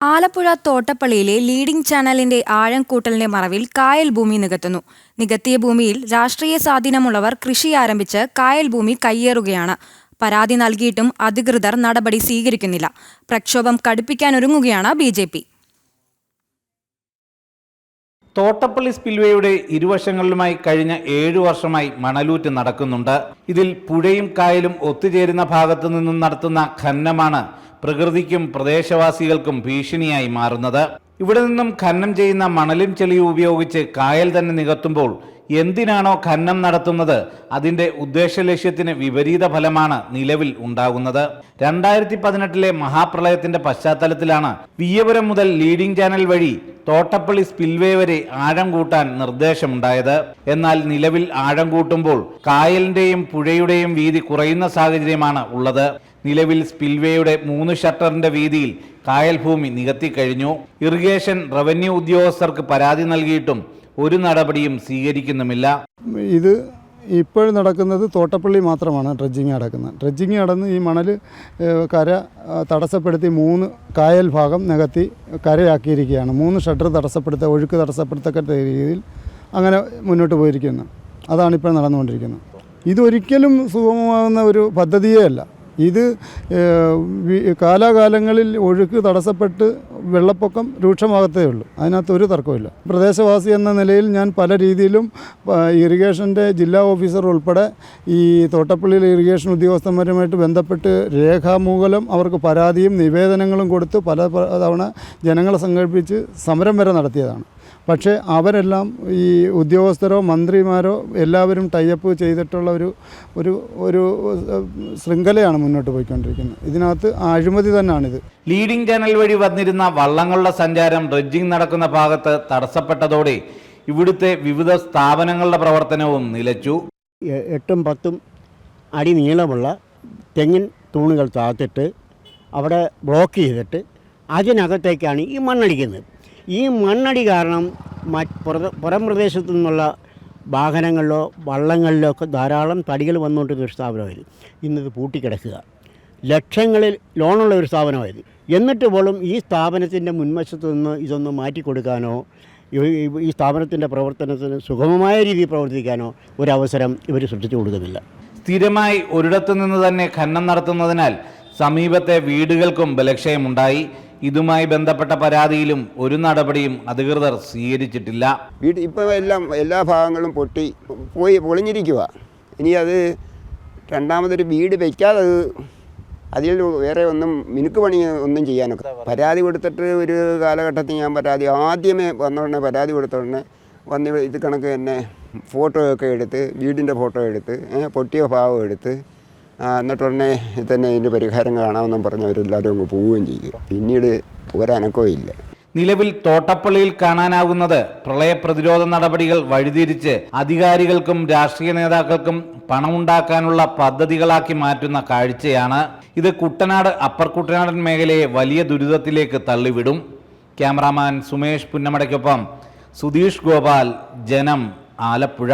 Alappuzha തോട്ടപ്പള്ളിയിലെ leading ചാനലിന്റെ ആഴം കൂട്ടലിന്റെ മറവിൽ കായൽ ഭൂമി നികത്തുന്നു. നികത്തിയ ഭൂമിയിൽ രാഷ്ട്രീയ സ്വാധീനമുള്ളവർ കൃഷി ആരംഭിച്ച് കായൽ ഭൂമി കയ്യേറുകയാണ്. പരാതി നൽകിയിട്ടും അധികൃതർ നടപടി സ്വീകരിക്കുന്നില്ല. പ്രക്ഷോഭം കടുപ്പിക്കാനൊരുങ്ങുകയാണ് ബി ജെ പി. തോട്ടപ്പള്ളി സ്പിൽവേയുടെ ഇരുവശങ്ങളിലുമായി കഴിഞ്ഞ ഏഴു വർഷമായി മണലൂറ്റ് നടക്കുന്നുണ്ട്. ഇതിൽ പുഴയും കായലും ഒത്തുചേരുന്ന ഭാഗത്തു നിന്നും നടത്തുന്ന ഖനനമാണ് പ്രകൃതിക്കും പ്രദേശവാസികൾക്കും ഭീഷണിയായി മാറുന്നത്. ഇവിടെ നിന്നും ഖനനം ചെയ്യുന്ന മണലും ചെളിയും ഉപയോഗിച്ച് കായൽ തന്നെ നികത്തുമ്പോൾ എന്തിനാണോ ഖനനം നടത്തുന്നത്? അതിന്റെ ഉദ്ദേശ ലക്ഷ്യത്തിന് വിപരീത ഫലമാണ് നിലവിൽ ഉണ്ടാകുന്നത്. രണ്ടായിരത്തി പതിനെട്ടിലെ മഹാപ്രളയത്തിന്റെ പശ്ചാത്തലത്തിലാണ് വിയ്യപുരം മുതൽ ലീഡിംഗ് ചാനൽ വഴി തോട്ടപ്പള്ളി സ്പിൽവേ വരെ ആഴം കൂട്ടാൻ നിർദ്ദേശമുണ്ടായത്. എന്നാൽ നിലവിൽ ആഴം കൂട്ടുമ്പോൾ കായലിന്റെയും പുഴയുടെയും വീതി കുറയുന്ന സാഹചര്യമാണ് ഉള്ളത്. നിലവിൽ സ്പിൽവേയുടെ മൂന്ന് ഷട്ടറിന്റെ വീതിയിൽ കായൽ ഭൂമി നികത്തിക്കഴിഞ്ഞു ഇറിഗേഷൻ റവന്യൂ ഉദ്യോഗസ്ഥർക്ക് പരാതി നൽകിയിട്ടും ഒരു നടപടിയും സ്വീകരിക്കുന്നുമില്ല. ഇത് ഇപ്പോൾ നടക്കുന്നത് തോട്ടപ്പള്ളി മാത്രമാണ് ഡ്രഡ്ജിങ് നടക്കുന്നത് ഡ്രഡ്ജിങ് നടന്ന് ഈ മണൽ കര തടസ്സപ്പെടുത്തി മൂന്ന് കായൽ ഭാഗം നികത്തി കരയാക്കിയിരിക്കുകയാണ്. മൂന്ന് ഷട്ടർ തടസ്സപ്പെടുത്ത ഒഴുക്ക് തടസ്സപ്പെടുത്തക്ക രീതിയിൽ അങ്ങനെ മുന്നോട്ട് പോയിരിക്കുന്നു. അതാണ് ഇപ്പോൾ നടന്നുകൊണ്ടിരിക്കുന്നത്. ഇതൊരിക്കലും സുഗമമാകുന്ന ഒരു പദ്ധതിയേ അല്ല. ഇത് കാലാകാലങ്ങളിൽ ഒഴുക്ക് തടസ്സപ്പെട്ട് വെള്ളപ്പൊക്കം രൂക്ഷമാകത്തേ ഉള്ളൂ. അതിനകത്ത് ഒരു തർക്കമില്ല പ്രദേശവാസി എന്ന നിലയിൽ ഞാൻ പല രീതിയിലും ഇറിഗേഷന്റെ ജില്ലാ ഓഫീസർ ഉൾപ്പെടെ ഈ തോട്ടപ്പള്ളിയിലെ ഇറിഗേഷൻ ഉദ്യോഗസ്ഥന്മാരുമായിട്ട് ബന്ധപ്പെട്ട് രേഖാമൂലം അവർക്ക് പരാതിയും നിവേദനങ്ങളും കൊടുത്ത് പല തവണ ജനങ്ങളെ സംഘടിപ്പിച്ച് സമരം വരെ നടത്തിയതാണ്. പക്ഷേ അവരെല്ലാം ഈ ഉദ്യോഗസ്ഥരോ മന്ത്രിമാരോ എല്ലാവരും ടൈപ്പ് ചെയ്തിട്ടുള്ള ഒരു ഒരു ഒരു ശൃംഖലയാണ് മുന്നോട്ട് പോയിക്കൊണ്ടിരിക്കുന്നത്. ഇതിനകത്ത് അഴിമതി തന്നെയാണിത് ലീഡിംഗ് ചാനൽ വഴി വന്നിരുന്ന വള്ളങ്ങളുടെ സഞ്ചാരം ഡ്രഡ്ജിംഗ് നടക്കുന്ന ഭാഗത്ത് തടസ്സപ്പെട്ടതോടെ ഇവിടുത്തെ വിവിധ സ്ഥാപനങ്ങളുടെ പ്രവർത്തനവും നിലച്ചു. എട്ടും പത്തും അടി നീളമുള്ള തെങ്ങിൻ തൂണുകൾ താത്തിട്ട് അവിടെ ബ്ലോക്ക് ചെയ്തിട്ട് അതിനകത്തേക്കാണ് ഈ മണ്ണടിക്കുന്നത്. ഈ മണ്ണടി കാരണം പുറം പ്രദേശത്തു നിന്നുള്ള വാഹനങ്ങളിലോ വള്ളങ്ങളിലോ ഒക്കെ ധാരാളം തടികൾ വന്നുകൊണ്ടിരുന്ന ഒരു സ്ഥാപനമായിരുന്നു ഇന്നത് പൂട്ടിക്കിടക്കുക. ലക്ഷങ്ങളിൽ ലോണുള്ള ഒരു സ്ഥാപനമായിരുന്നു എന്നിട്ട് പോലും ഈ സ്ഥാപനത്തിന്റെ മുൻവശത്ത് നിന്ന് ഇതൊന്ന് മാറ്റിക്കൊടുക്കാനോ ഈ സ്ഥാപനത്തിന്റെ പ്രവർത്തനത്തിന് സുഗമമായ രീതിയിൽ പ്രവർത്തിക്കാനോ ഒരവസരം ഇവർ സൃഷ്ടിച്ചു കൊടുക്കുന്നില്ല. സ്ഥിരമായി ഒരിടത്തു നിന്ന് തന്നെ ഖനനം നടത്തുന്നതിനാൽ സമീപത്തെ വീടുകൾക്കും ബലക്ഷയമുണ്ടായി. ഇതുമായി ബന്ധപ്പെട്ട പരാതിയിലും ഒരു നടപടിയും അധികൃതർ സ്വീകരിച്ചിട്ടില്ല. വീട്ടിൽ ഇപ്പോൾ എല്ലാം എല്ലാ ഭാഗങ്ങളും പൊട്ടി പോയി പൊളിഞ്ഞിരിക്കുക ഇനി അത് രണ്ടാമതൊരു വീട് വയ്ക്കാതെ അത് അതിൽ വേറെ ഒന്നും മിനുക്ക് പണി ഒന്നും ചെയ്യാനൊക്കെ. പരാതി കൊടുത്തിട്ട് ഒരു കാലഘട്ടത്തിൽ ഞാൻ പരാതി ആദ്യമേ വന്ന ഉടനെ പരാതി കൊടുത്ത ഉടനെ വന്ന് ഇത് കണക്ക് തന്നെ ഫോട്ടോയൊക്കെ എടുത്ത് വീടിന്റെ ഫോട്ടോ എടുത്ത് പൊട്ടിയ ഭാവം എടുത്ത് എന്നിട്ട് ഉടനെ തന്നെ ഇതിന്റെ പരിഹാരം കാണാമെന്നും പറഞ്ഞ് അവരെല്ലാവരും അങ്ങ് പോവുകയും ചെയ്തു. പിന്നീട് ഇല്ല നിലവിൽ തോട്ടപ്പള്ളിയിൽ കാണാനാകുന്നത് പ്രളയ പ്രതിരോധ നടപടികൾ വഴിതിരിച്ച് അധികാരികൾക്കും രാഷ്ട്രീയ നേതാക്കൾക്കും പണമുണ്ടാക്കാനുള്ള പദ്ധതികളാക്കി മാറ്റുന്ന കാഴ്ചയാണ്. ഇത് കുട്ടനാട് അപ്പർ കുട്ടനാടൻ മേഖലയെ വലിയ ദുരിതത്തിലേക്ക് തള്ളിവിടും. ക്യാമറാമാൻ സുമേഷ് പുന്നമടയ്ക്കൊപ്പം സുധീഷ് ഗോപാൽ ജനം ആലപ്പുഴ.